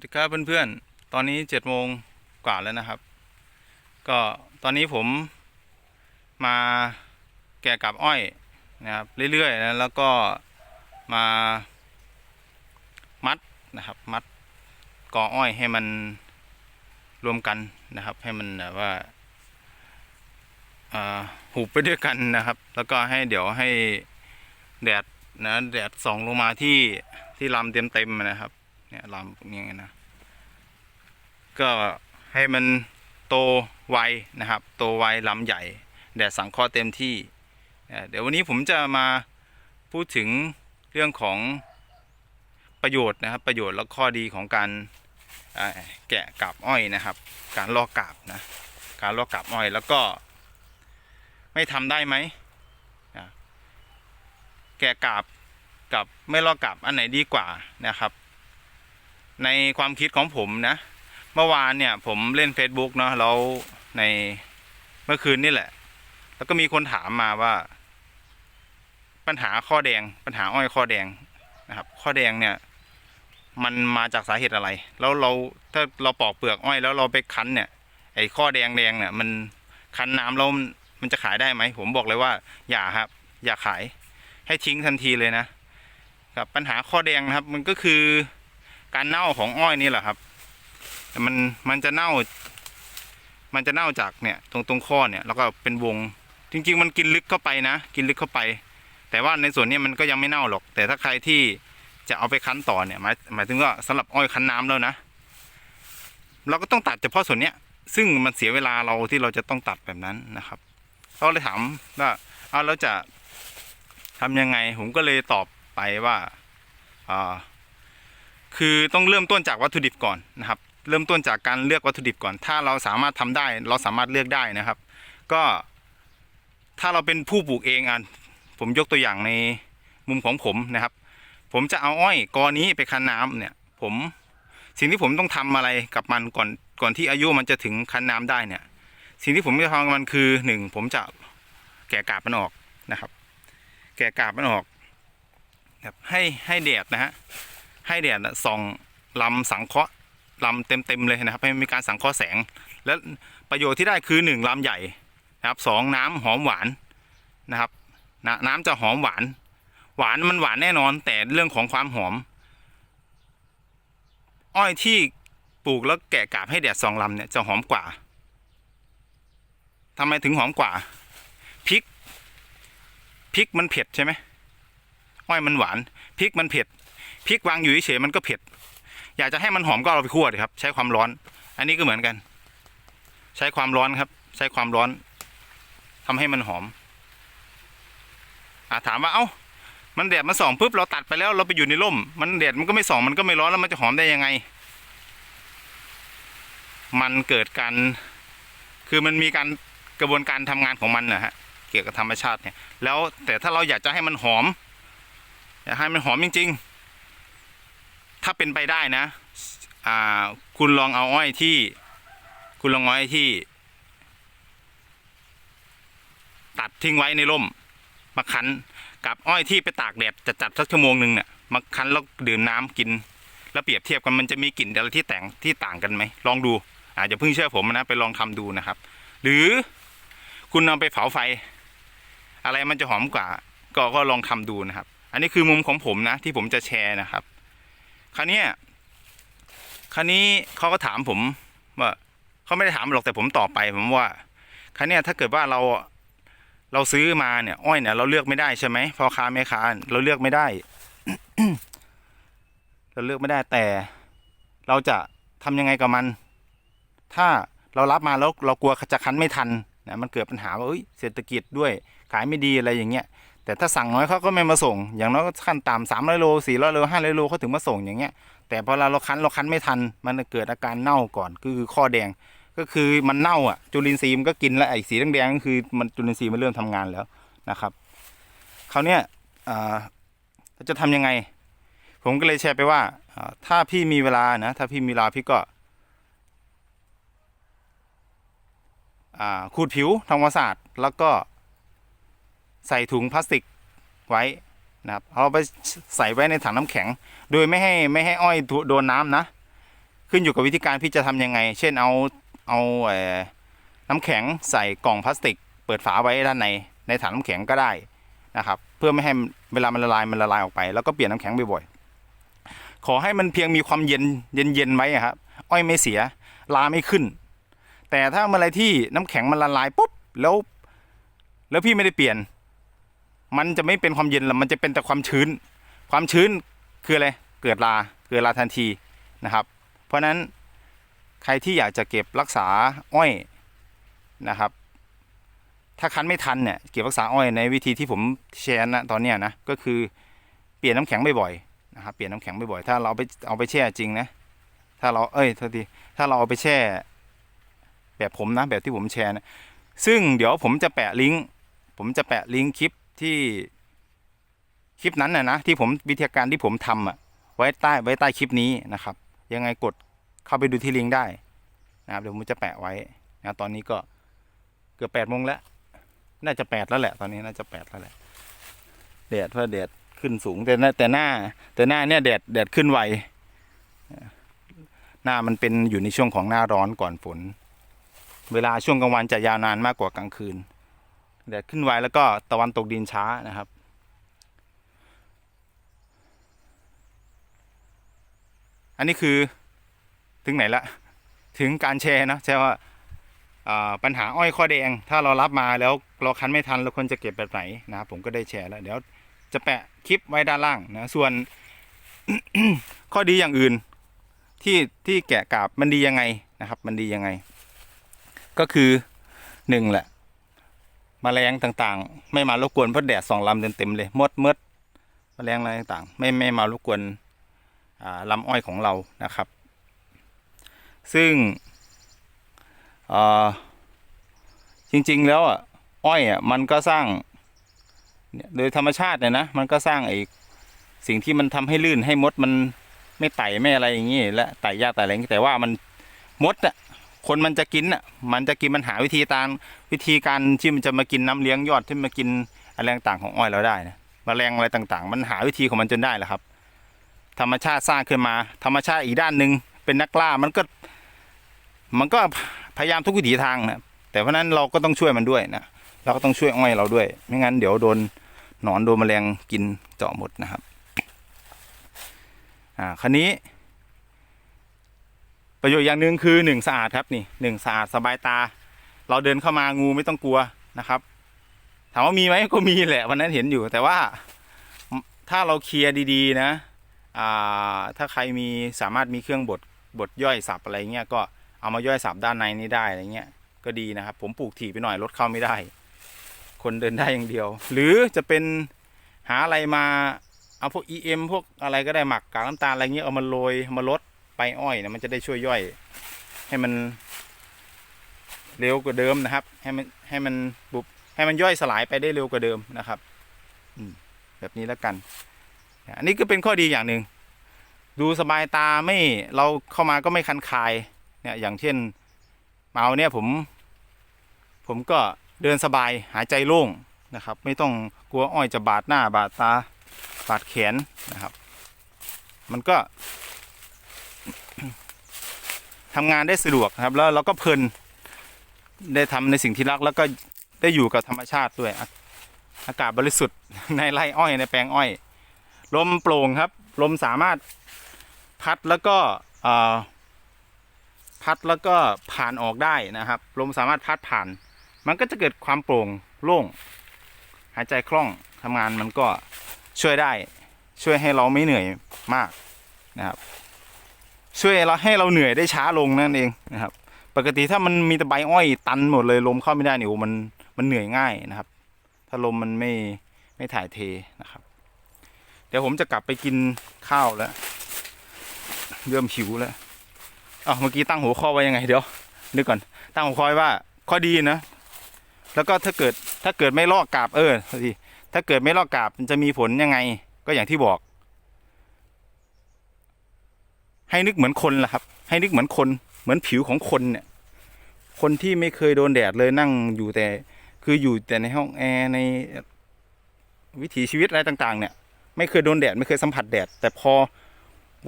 สวัสดีครับเพื่อนๆ ตอนนี้เจ็ดโมงกว่าแล้วนะครับ ก็ตอนนี้ผมมาแกะกับอ้อยนะครับเรื่อยๆนะแล้วก็มามัดนะครับ มัดกออ้อยให้มันรวมกันนะครับ ให้มันแบบว่าอ่าหุบไปด้วยกันนะครับ แล้วก็ให้เดี๋ยวให้แดดนะแดดส่องลงมาที่ที่ลำเต็มๆนะครับ เนี่ยลำพวกนี้นะ ก็ให้มันโตไวนะครับ โตไวลำใหญ่แดดสังเคราะห์เต็มที่ เดี๋ยววันนี้ผมจะมาพูดถึงเรื่องของประโยชน์นะครับประโยชน์และข้อดีของการแกะกาบอ้อยนะครับ การลอกกาบนะการลอกกาบอ้อยแล้วก็ไม่ทำได้ไหมแกะกาบกับไม่ลอกกาบอันไหนดีกว่านะครับ ในความคิดของผมนะ เมื่อวานเนี่ยผมเล่น Facebook เนาะแล้วในเมื่อคืนนี่แหละ แล้วก็มีคนถามมาว่า ปัญหาข้อแดง ปัญหาอ้อยข้อแดงนะครับ ข้อแดงเนี่ย มันมาจากสาเหตุอะไร แล้วเราถ้าเราปอกเปลือกอ้อยแล้วเราไปคั้นเนี่ย ไอ้ข้อแดงแดงเนี่ย มันคั้นน้ำแล้วมันมันจะขายได้ไหมผมบอกเลยว่าอย่าครับ อย่าขายให้ทิ้งทันทีเลยนะครับ ปัญหาข้อแดงนะครับ มันก็คือ การเน่าของอ้อยนี่แหละครับแต่มันมันจะเน่า มันจะเน่าจากเนี่ย ตรงตรงข้อเนี่ยแล้วก็เป็นวง จริง ๆ มันกินลึกเข้าไปนะ กินลึกเข้าไป แต่ว่าในส่วนนี้มันก็ยังไม่เน่าหรอก แต่ถ้าใครที่จะเอาไปคั้นต่อเนี่ยหมายหมายถึงว่าสำหรับอ้อยคั้นน้ำแล้วนะ เราก็ต้องตัดเฉพาะส่วนเนี้ย ซึ่งมันเสียเวลาเราที่เราจะต้องตัดแบบนั้นนะครับเขาเลยถามว่าเอาแล้วจะทำยังไง ผมก็เลยตอบไปว่าอ่า คือต้องเริ่มต้นจากวัตถุดิบก่อนนะครับ เริ่มต้นจากการเลือกวัตถุดิบก่อน ถ้าเราสามารถทำได้ เราสามารถเลือกได้นะครับ ก็ถ้าเราเป็นผู้ปลูกเองอะผมยกตัวอย่างในมุมของผมนะครับ ผมจะเอาอ้อยกอนี้ไปคั้นน้ำเนี่ยผมสิ่งที่ผมต้องทำอะไรกับมันก่อนก่อนที่อายุมันจะถึงคั้นน้ำได้เนี่ย สิ่งที่ผมจะทำกับมันคือหนึ่งผมจะแกะกาบมันออกนะครับ แกะกาบมันออกครับให้ให้แดดนะฮะ ให้แดดส่องลำสังเคราะห์ลำเต็มๆเลยนะครับให้มีการสังเคราะห์แสง และประโยชน์ที่ได้คือหนึ่งลำใหญ่นะครับสองน้ำหอมหวานนะครับนะน้ำจะหอมหวาน หวานมันหวานแน่นอน แต่เรื่องของความหอม อ้อยที่ปลูกแล้วแกะกาบให้แดดสองลำเนี่ยจะหอมกว่าทำไมถึงหอมกว่าพริกพริกมันเผ็ดใช่ไหมอ้อยมันหวานพริกมันเผ็ด พริกวางอยู่เฉยมันก็เผ็ด อยากจะให้มันหอมก็เอาไปคั่วดิครับ ใช้ความร้อน อันนี้ก็เหมือนกัน ใช้ความร้อนครับ ใช้ความร้อนทำให้มันหอมอ่าถามว่าเอ้ามันแดดมาส่องปุ๊บเราตัดไปแล้วเราไปอยู่ในร่ม มันแดดมันก็ไม่ส่องมันก็ไม่ร้อนแล้วมันจะหอมได้ยังไง มันเกิดการคือมันมีการกระบวนการทำงานของมันนะฮะเกี่ยวกับธรรมชาติเนี่ย แล้วแต่ถ้าเราอยากจะให้มันหอมอยากให้มันหอมจริง ๆ ถ้าเป็นไปได้นะอ่าคุณลองเอาอ้อยที่ คุณลองอ้อยที่ ตัดทิ้งไว้ในร่ม มาคั้นกับอ้อยที่ไปตากแดดจะจัดสักชั่วโมงหนึ่งเนี่ยมาคั้นแล้วดื่มน้ำกิน แล้วเปรียบเทียบกันมันจะมีกลิ่นอะไรที่แต่งที่ต่างกันไหมลองดูอาจจะเพิ่งเชื่อผมนะไปลองทำดูนะครับ หรือคุณเอาไปเผาไฟ อะไรมันจะหอมกว่า ก็ก็ลองทำดูนะครับ อันนี้คือมุมของผมนะที่ผมจะแชร์นะครับ คราวนี้คราวนี้เขาก็ถามผมว่าเขาไม่ได้ถามหรอกแต่ผมตอบไปผมว่าคราวนี้ถ้าเกิดว่าเราเราซื้อมาเนี่ยอ้อยเนี่ยเราเลือกไม่ได้ใช่ไหมพ่อค้าแม่ค้าเราเลือกไม่ได้ เราเลือกไม่ได้แต่ เราจะทำยังไงกับมัน ถ้าเรารับมาแล้วเรากลัวจะคั้นไม่ทันนะมันเกิดปัญหาว่าเศรษฐกิจด้วยขายไม่ดีอะไรอย่างเงี้ย แต่ถ้าสั่งน้อยเขาก็ไม่มาส่ง อย่างน้อยขั้นต่ำสามร้อยโลสี่ร้อยโลห้าร้อยโลเขาถึงมาส่งอย่างเงี้ย แต่พอเราเราคั้นเราคั้นไม่ทัน มันเกิดอาการเน่าก่อนคือข้อแดง ก็คือมันเน่าอะ จุลินทรีย์มันก็กินแล้วไอ้สีแดงๆก็คือมันจุลินทรีย์มันเริ่มทำงานแล้วนะครับคราวเนี้ยจะทำยังไง ผมก็เลยแชร์ไปว่าถ้าพี่มีเวลานะถ้าพี่มีเวลาพี่ก็ขูดผิวทำความสะอาดแล้วก็ ใส่ถุงพลาสติกไว้นะครับเอาไปใส่ไว้ในถังน้ำแข็ง โดยไม่ให้ไม่ให้อ้อยโดนน้ำนะ ขึ้นอยู่กับวิธีการพี่จะทำยังไง เช่นเอาเอาเอน้ำแข็งใส่กล่องพลาสติก เปิดฝาไว้ด้านในในถังน้ำแข็งก็ได้นะครับ เพื่อไม่ให้เวลามันละลายมันละลายออกไปแล้วก็เปลี่ยนน้ำแข็งบ่อยๆขอให้มันเพียงมีความเย็นเย็นเย็นไว้อะครับอ้อยไม่เสียลาไม่ขึ้น แต่ถ้าเมื่อไรที่น้ำแข็งมันละลายปุ๊บแล้ว แล้วพี่ไม่ได้เปลี่ยน มันจะไม่เป็นความเย็นแล้วมันจะเป็นแต่ความชื้น ความชื้นคืออะไรเกิดลาเกิดลาทันทีนะครับ เพราะฉะนั้นใครที่อยากจะเก็บรักษาอ้อยนะครับ ถ้าคั้นไม่ทันเนี่ยเก็บรักษาอ้อยในวิธีที่ผมแชร์นะตอนเนี้ยนะก็คือเปลี่ยนน้ำแข็งบ่อยๆนะครับเปลี่ยนน้ำแข็งบ่อยๆถ้าเราเอาไปเอาไปแช่จริงนะถ้าเราเอ้ยโทษทีถ้าเราเอาไปแช่ แบบผมนะแบบที่ผมแชร์นะซึ่งเดี๋ยวผมจะแปะลิงก์ผมจะแปะลิงก์คลิป ที่คลิปนั้นนะนะที่ผมวิธีการที่ผมทำอะไว้ใต้ไว้ใต้คลิปนี้นะครับ ยังไงกดเข้าไปดูที่ลิงก์ได้นะครับเดี๋ยวผมจะแปะไว้นะตอนนี้ก็เกือบแปดโมงแล้วน่าจะแปดแล้วแหละ ตอนนี้น่าจะแปดแล้วแหละแดดเพราะแดดขึ้นสูงแต่หน้าแต่หน้า แต่หน้าเนี่ยแดดแดดขึ้นไวหน้ามันเป็นอยู่ในช่วงของหน้าร้อนก่อนฝน เวลาช่วงกลางวันจะยาวนานมากกว่ากลางคืน แดดขึ้นไวแล้วก็ตะวันตกดินช้านะครับ อันนี้คือถึงไหนละถึงการแชร์นะใช่ว่าปัญหาอ้อยข้อแดง ถ้าเรารับมาแล้วเราคันไม่ทันเราควรจะเก็บแบบไหนนะผมก็ได้แชร์แล้ว เดี๋ยวจะแปะคลิปไว้ด้านล่างนะส่วนข้อดีอย่างอื่นที่ที่แกะกาบมันดียังไงนะครับ มันดียังไง ก็คือหนึ่งแหละ แมลงต่างๆ ไม่มารบกวนเพราะแดดสองลำเต็มๆเลยมดมดแมลงอะไรต่างๆ ไม่ไม่มารบกวนลำอ้อยของเรานะครับ ซึ่งจริงๆแล้วอ้อยอะมันก็สร้างโดยธรรมชาติเนี่ยนะมันก็สร้างไอ้สิ่งที่มันทำให้ลื่นให้มดมันไม่ไต่ไม่อะไรอย่างงี้และไต่ยากไต่อะไรงแต่ว่ามันมดอะ คนมันจะกินอะมันจะกินมันหาวิธีตามวิธีการที่มันจะมากินน้ำเลี้ยงยอดที่มากินอะไรต่างของอ้อยเราได้นะมแมลงอะไรต่างๆ มันหาวิธีของมันจนได้แหละครับ ธรรมชาติสร้างขึ้นมา ธรรมชาติอีกด้านหนึ่งเป็นนักล่ามันก็ มันก็พยายามทุกวิถีทางนะแต่เพราะฉะนั้นเราก็ต้องช่วยมันด้วยนะเราก็ต้องช่วยอ้อยเราด้วย ไม่งั้นเดี๋ยวโดนหนอนโดนแมลงกินเจาะหมดนะครับ อ่าคันนี้ ประโยชน์อย่างหนึ่งคือหนึ่งสะอาดครับนี่หนึ่งสะอาดสบายตา เราเดินเข้ามางูไม่ต้องกลัวนะครับ ถามว่ามีไหมก็มีแหละวันนั้นเห็นอยู่ แต่ว่าถ้าเราเคลียร์ดีๆนะถ้าใครมีสามารถมีเครื่องบดบดย่อยสับอะไรเงี้ยก็เอามาย่อยสับด้านในนี้ได้อะไรเงี้ยก็ดีนะครับ ผมปลูกถี่ไปหน่อยรถเข้าไม่ได้ คนเดินได้อย่างเดียว หรือจะเป็นหาอะไรมาเอาพวก EM พวกอะไรก็ได้หมักกากน้ำตาลอะไรเงี้ยเอามาโรยมาลด ไปอ้อยนะมันจะได้ช่วยย่อย ให้มันเร็วกว่าเดิมนะครับ ให้มันให้มันบุบให้มันย่อยสลายไปได้เร็วกว่าเดิมนะครับอืมแบบนี้แล้วกัน อันนี้ก็เป็นข้อดีอย่างหนึ่งดูสบายตาไม่เราเข้ามาก็ไม่คันคายเนี่ยอย่างเช่นเมาเนี่ยผม ผมก็เดินสบายหายใจโล่งนะครับ ไม่ต้องกลัวอ้อยจะบาดหน้าบาดตาบาดแขนนะครับ มันก็ ทำงานได้สะดวกนะครับ แล้วเราก็เพลินได้ทำในสิ่งที่รักแล้วก็ได้อยู่กับธรรมชาติด้วยอากาศบริสุทธิ์ในไร่อ้อยในแปลงอ้อย ลมโปร่งครับ ลมสามารถพัดแล้วก็พัดแล้วก็ผ่านออกได้นะครับ ลมสามารถพัดผ่าน มันก็จะเกิดความโปร่งโล่ง หายใจคล่องทำงานมันก็ช่วยได้ ช่วยให้เราไม่เหนื่อยมากนะครับ ช่วยเราให้เราเหนื่อยได้ช้าลงนั่นเองนะครับ ปกติถ้ามันมีแต่ใบอ้อยตันหมดเลยลมเข้าไม่ได้เนี่ยมันมันเหนื่อยง่ายนะครับ ถ้าลมมันไม่ไม่ถ่ายเทนะครับ เดี๋ยวผมจะกลับไปกินข้าวแล้วเริ่มหิวแล้วอ๋อเมื่อกี้ตั้งหัวข้อไว้ยังไงเดี๋ยวนึกก่อน ตั้งหัวข้อว้ว่าข้อดีนะ แล้วก็ถ้าเกิดถ้าเกิดไม่ลอกกาบเออสิถ้าเกิดไม่ลอกกาบมันจะมีผลยังไง ก็อย่างที่บอก ให้นึกเหมือนคนล่ะครับ ให้นึกเหมือนคนเหมือนผิวของคนเนี่ย คนที่ไม่เคยโดนแดดเลยนั่งอยู่แต่ คืออยู่แต่ในห้องแอร์ในวิถีชีวิตอะไรต่าง ๆ เนี่ย ไม่เคยโดนแดดไม่เคยสัมผัสแดด แต่พอ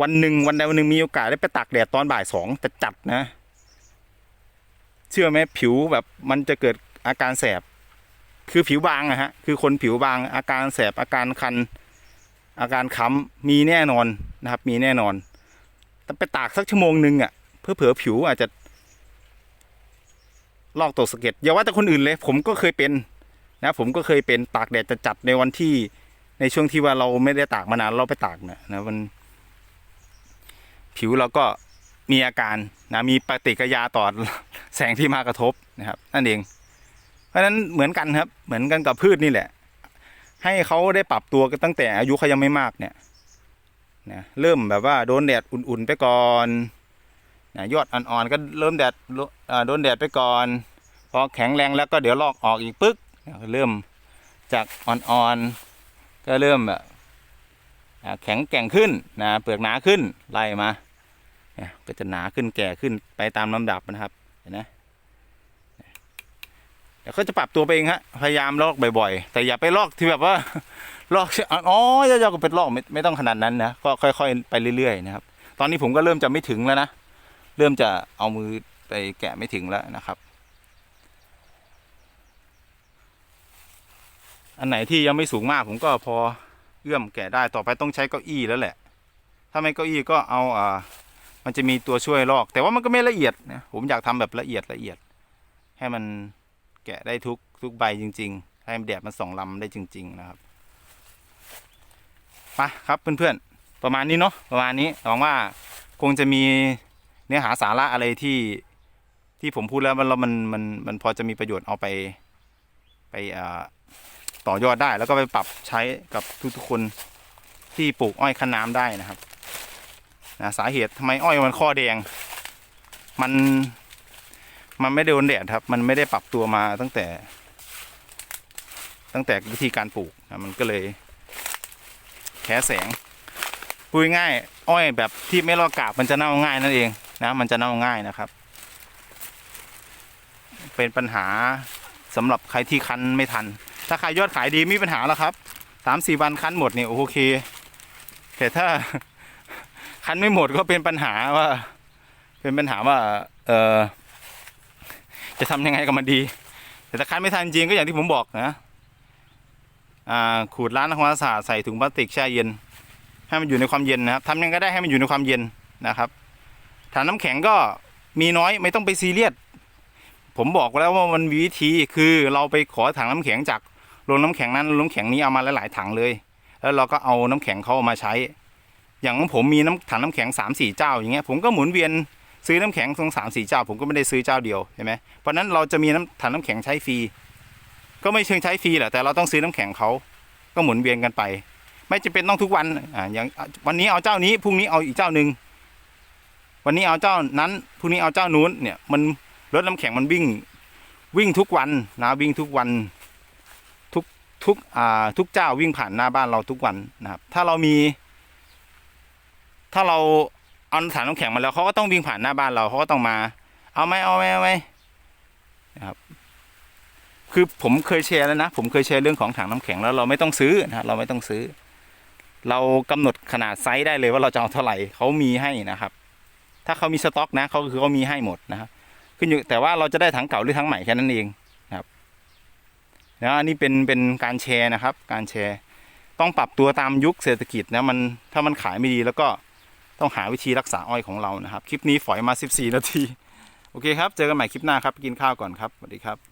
วันหนึ่งวันใดวันหนึ่งมีโอกาสได้ไปตากแดดตอนบ่ายสองแต่จัดนะ เชื่อไหมผิวแบบมันจะเกิดอาการแสบ คือผิวบางอะฮะ คือคนผิวบางอาการแสบอาการคัน อาการค้ำมีแน่นอนนะครับ มีแน่นอน ไปตากสักชั่วโมงหนึ่งอะเพื่อเผื่อผิวอาจจะ ลอกตกสะเก็ดอย่าว่าแต่คนอื่นเลย ผมก็เคยเป็น นะ ผมก็เคยเป็นตากแดดจะจัดในวันที่ในช่วงที่ว่าเราไม่ได้ตากมานานเราไปตากเนะนะมัน ผิวเราก็มีอาการนะมีปฏิกิริยาต่อแสงที่มากระทบนะครับนั่นเอง เพราะฉะนั้นเหมือนกันครับ เหมือนกันกับพืชนี่แหละ ให้เขาได้ปรับตัวกันตั้งแต่อายุเขายังไม่มากเนี่ย นะเริ่มแบบว่าโดนแดดอุ่นๆไปก่อนนะยอดอ่อนๆก็เริ่มแดดโดนแดดไปก่อน พอแข็งแรงแล้วก็เดี๋ยวลอกออกอีกปึ๊กเริ่มจากอ่อนๆก็เริ่มแบบแข็งแกร่งขึ้นนะเปลือกหนาขึ้นไล่มาก็จะหนาขึ้นแก่ขึ้นไปตามลำดับนะครับเห็นไหมเดี๋ยวเขาจะปรับตัวไปเองฮะพยายามลอกบ่อยๆ แต่อย่าไปลอกที่แบบว่า ลอกอ๋อยาวๆก็เป็นลอกไม่ไม่ต้องขนาดนั้นนะก็ค่อย ๆ ไปเรื่อยๆนะครับ ตอนนี้ผมก็เริ่มจะไม่ถึงแล้วนะเริ่มจะเอามือไปแกะไม่ถึงแล้วนะครับ อันไหนที่ยังไม่สูงมากผมก็พอเอื้อมแกะได้ต่อไปต้องใช้เก้าอี้แล้วแหละ ถ้าไม่เก้าอี้ก็เอาอ่ามันจะมีตัวช่วยลอก แต่ว่ามันก็ไม่ละเอียดนะผมอยากทำแบบละเอียดละเอียด ให้มันแกะได้ทุกทุกใบจริง ๆ ให้แดดมันส่องลำได้จริง ๆ นะครับ ไปครับเพื่อนๆ ประมาณนี้เนาะประมาณนี้หวังว่าคงจะมีเนื้อหาสาระอะไรที่ที่ผมพูดแล้วมันมันมันมันพอจะมีประโยชน์เอาไปไปต่อยอดได้ แล้วก็ไปปรับใช้กับทุกๆคนที่ปลูกอ้อยคั้นน้ำได้นะครับนะสาเหตุทำไมอ้อยมันข้อแดง มันมันไม่ได้โดนแดดครับ มันไม่ได้ปรับตัวมาตั้งแต่ ตั้งแต่วิธีการปลูกนะมันก็เลย แพ้แสงพูดง่ายอ้อยแบบที่ไม่รอดกาบมันจะเน่าง่ายนั่นเองนะมันจะเน่าง่ายนะครับ เป็นปัญหาสำหรับใครที่คั้นไม่ทัน ถ้าขายยอดขายดีไม่มีปัญหาแล้วครับสามสี่วันคั้นหมดเนี่ยโอเค แต่ถ้าคั้นไม่หมดก็เป็นปัญหาว่า เป็นปัญหาว่า เออจะทำยังไงกับมันดี แต่ถ้าคั้นไม่ทันจริงก็อย่างที่ผมบอกนะ ขูดล้างทำความสะอาดใส่ถุงพลาสติกแช่เย็น ให้มันอยู่ในความเย็นนะครับทำยังไงก็ได้ให้มันอยู่ในความเย็นนะครับถังน้ำแข็งก็มีน้อยไม่ต้องไปซีเรียสผมบอกแล้วว่ามันมีวิธีคือเราไปขอถังน้ำแข็งจากโรงน้ำแข็งนั้นโรงน้ำแข็งนี้เอามาหลายๆถังเลย แล้วเราก็เอาน้ำแข็งเขาเอามาใช้ อย่างของผมมีน้ำถังน้ำแข็งสามสี่เจ้าอย่างเงี้ยผมก็หมุนเวียนซื้อน้ำแข็งตรงสามสี่เจ้า ผมก็ไม่ได้ซื้อเจ้าเดียวใช่ไหมเพราะนั้นเราจะมีน้ำถังน้ำแข็งใช้ฟรี ก็ไม่เชิงใช้ฟรีแหละแต่เราต้องซื้อน้ำแข็งเขาก็หมุนเวียนกันไป ไม่จำเป็นต้องทุกวันอ่าอย่างวันนี้เอาเจ้านี้พรุ่งนี้เอาอีกเจ้าหนึ่งวันนี้เอาเจ้านั้นพรุ่งนี้เอาเจ้านู้นเนี่ยมันรถน้ำแข็งมันวิ่งวิ่งทุกวันนะวิ่งทุกวันทุกทุกอ่าทุกเจ้าวิ่งผ่านหน้าบ้านเราทุกวันนะครับ ถ้าเรามี ถ้าเราเอาถังน้ำแข็งมาแล้วเขาก็ต้องวิ่งผ่านหน้าบ้านเราเขาก็ต้องมา เอาไหมเอาไหมเอาไหมนะครับ คือผมเคยแชร์แล้วนะ ผมเคยแชร์เรื่องของถังน้ำแข็งแล้วเราไม่ต้องซื้อนะเราไม่ต้องซื้อ เรากำหนดขนาดไซส์ได้เลยว่าเราจะเอาเท่าไหร่เขามีให้นะครับ ถ้าเขามีสต็อกนะเขาคือเขามีให้หมดนะครับขึ้นอยู่แต่ว่าเราจะได้ถังเก่าหรือถังใหม่แค่นั้นเองนะครับแล้วนนี้เป็นเป็นการแชร์นะครับ การแชร์ ต้องปรับตัวตามยุคเศรษฐกิจนะมันถ้ามันขายไม่ดีแล้วก็ต้องหาวิธีรักษาอ้อยของเรานะครับ คลิปนี้ฝอยมา 14 นาที โอเคครับ เจอกันใหม่คลิปหน้าครับไปกินข้าวก่อนครับ สวัสดีครับ